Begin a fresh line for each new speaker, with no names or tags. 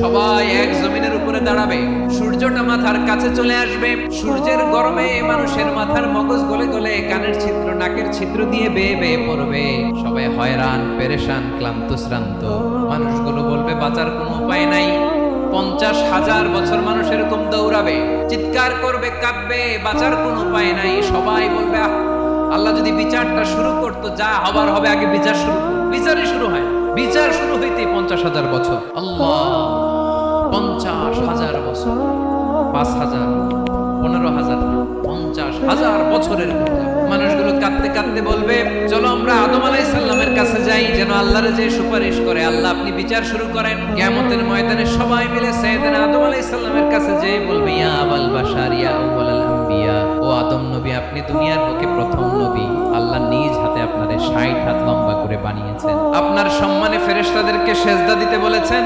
সবাই এক জমিনের উপরে দাঁড়াবে। সূর্যটা মাথার কাছে চলে আসবে। সূর্যের গরমে মানুষের মাথার মগজ গলে গলে কানের ছিদ্র, নাকের ছিদ্র দিয়ে বেয়ে বেয়ে পড়বে। সবাই হয়রান, পেরেশান, ক্লান্ত, শ্রান্ত। মানুষগুলো বলবে, বাঁচার কোনো উপায় নাই। পঞ্চাশ হাজার বছর মানুষ এরকম দৌড়াবে। চিৎকার করবে, কাঁদবে, বাঁচার কোনো উপায় নাই। সবাই বলবে আল্লাহ যদি বিচারটা শুরু করতো, যা হবার হবে, আগে বিচার শুরু বিচারই শুরু হয়, বিচার শুরু হইতেই পঞ্চাশ হাজার বছর। আল্লাহ। পাঁচ হাজার, পনেরো হাজার, পঞ্চাশ হাজার বছরের মানুষগুলো কাঁদতে কাঁদতে বলবে, চলো আমরা আদম আলাই সাল্লামের কাছে যাই, যেন আল্লাহরে যে সুপারিশ করে। আল্লাহ, আপনি বিচার শুরু করেন কেমতের ময়দানে সবাই মিলে সৈয়দনা আদম আলাই সাল্লামের কাছে যে বলবে, ইয়া আবাল বাশার, ইয়া ও আদম নবী, আপনি দুনিয়ার বুকে প্রথম নবী। আল্লাহ নিজ হাতে আপনাদের ষাট হাত লম্বা করে বানিয়েছেন। আপনার সম্মানে ফেরেশতাদেরকে সেজদা দিতে বলেছেন।